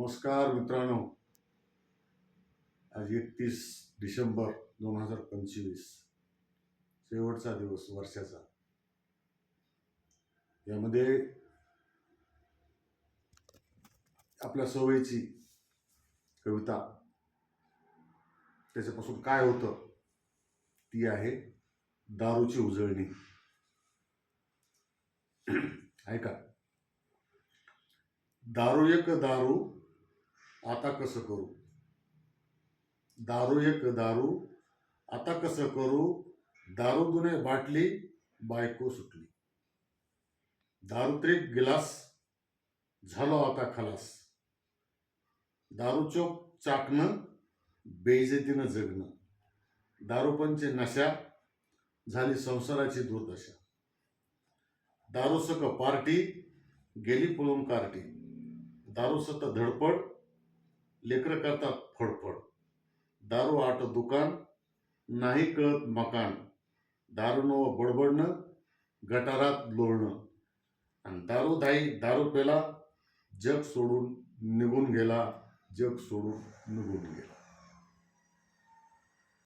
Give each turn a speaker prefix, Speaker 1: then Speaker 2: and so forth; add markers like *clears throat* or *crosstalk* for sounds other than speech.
Speaker 1: नमस्कार मित्रांनो. आज एकतीस डिसेंबर दोन हजार पंचवीस. शेवटचा दिवस वर्षाचा. यामध्ये आपल्या सवयीची कविता. त्याच्यापासून काय होतं? ती आहे दारूची उजळणी. *clears throat* ऐका. दारू एक दारू आता कसं करू? दारू एक दारू. आता कसं करू? दारू दुने बाटली बायको सुटली. दारूत्रिक गिलास झालो आता खलास. दारूचो चाकणं बेइज्जतीनं जगणं. दारूपंचे नशा झाली संसाराची दुर्दशा. दारूसक पार्टी गेली पळून कार्टी. दारूसत धडपड लेकरं करतात फडफड. दारू आट दुकान नाही कळत मकान. दारू नव बडबडणं गटारात लोळणं. आणि दारू दाई दारू पेला जग सोडून निघून गेला जग सोडून निघून गेला.